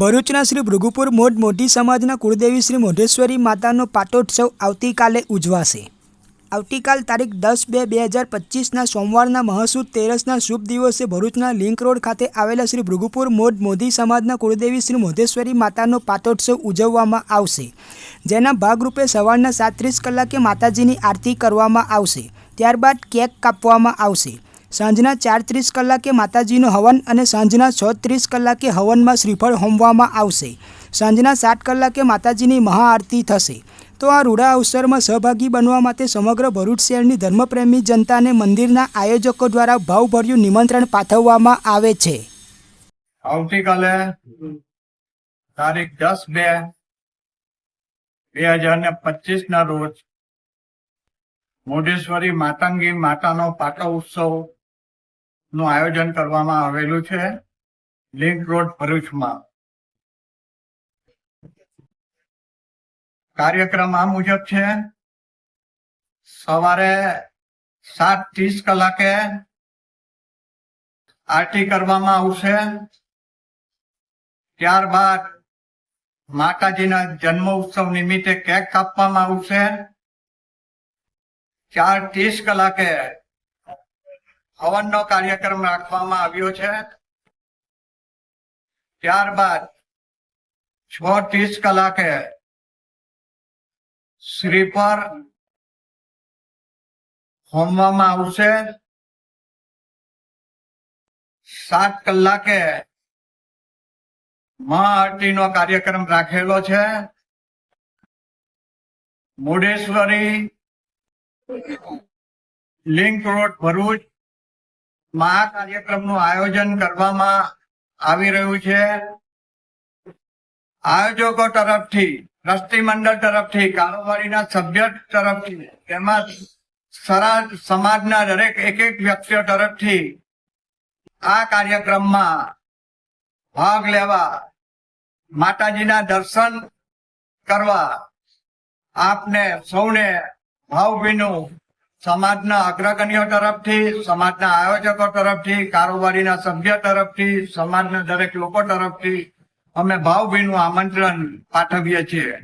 ભરૂચના શ્રી ભૃગુપુર મોઢ મોઢી સમાજના કુળદેવી શ્રી મોઢેશ્વરી માતાનો પાટોત્સવ આવતીકાલે ઉજવાશે. આવતીકાલ તારીખ દસ બે બે હજાર પચીસના સોમવારના મહાસુદ તેરસના શુભ દિવસે ભરૂચના લિંક રોડ ખાતે આવેલા શ્રી ભૃગુપુર મોઢ મોદી સમાજના કુળદેવી શ્રી મોધેશ્વરી માતાનો પાટોત્સવ ઉજવવામાં આવશે. જેના ભાગરૂપે સવારના સાત ત્રીસ કલાકે માતાજીની આરતી કરવામાં આવશે. ત્યારબાદ કેક કાપવામાં આવશે. સાંજના ચાર ત્રીસ કલાકે માતાજીનું હવન અને સાંજના છ ત્રીસ કલાકે હવનમાં શ્રીફળ હોમવામાં આવશે. સાંજના સાત કલાકે માતાજીની મહાઆરતી થશે. તો આ રૂડા અવસરમાં સહભાગી બનવા માટે સમગ્ર ભરૂચ શહેરની ધર્મપ્રેમી જનતાને મંદિરના આયોજકો દ્વારા ભાવભર્યું નિમંત્રણ પાઠવવામાં આવે છે. આવતીકાલે તારીખ દસ બે બે હજાર ને પચીસ ના રોજ મોઢેશ્વરી માતંગી માતાનો પાટો ઉત્સવ નું આયોજન કરવામાં આવેલું છે. લિંક રોડ ભરૂચમાં. કાર્યક્રમ આ મુજબ છે. સવારે સાત ત્રીસ કલાકે આરતી કરવામાં આવશે. ત્યારબાદ માતાજીના જન્મ ઉત્સવ નિમિત્તે કેક કાપવામાં આવશે. ચાર ત્રીસ કલાકે હવનનો કાર્યક્રમ રાખવામાં આવ્યો છે. ત્યારબાદ છ ત્રીસ કલાકે શ્રીફળ હોમવામાં આવશે. સાત કલાકે મહાઆરતીનો કાર્યક્રમ રાખેલો છે. મુડેશ્વરી લિંક રોડ ભરૂચ માં આ કાર્યક્રમનું આયોજન કરવામાં આવી રહ્યું છે. આયોજકો તરફથી, ટ્રસ્ટી મંડળ તરફથી, કારોબારીના સભ્ય તરફથી, તેમજ સમાજના દરેક એક એક વ્યક્તિઓ તરફથી આ કાર્યક્રમમાં ભાગ લેવા, માતાજીના દર્શન કરવા આપને સૌને ભાવભીનું સમાજના અગ્રગણ્યો તરફથી, સમાજના આયોજકો તરફથી, કારોબારીના સભ્ય તરફથી, સમાજના દરેક લોકો તરફથી અમે ભાવભીનું આમંત્રણ પાઠવીએ છીએ.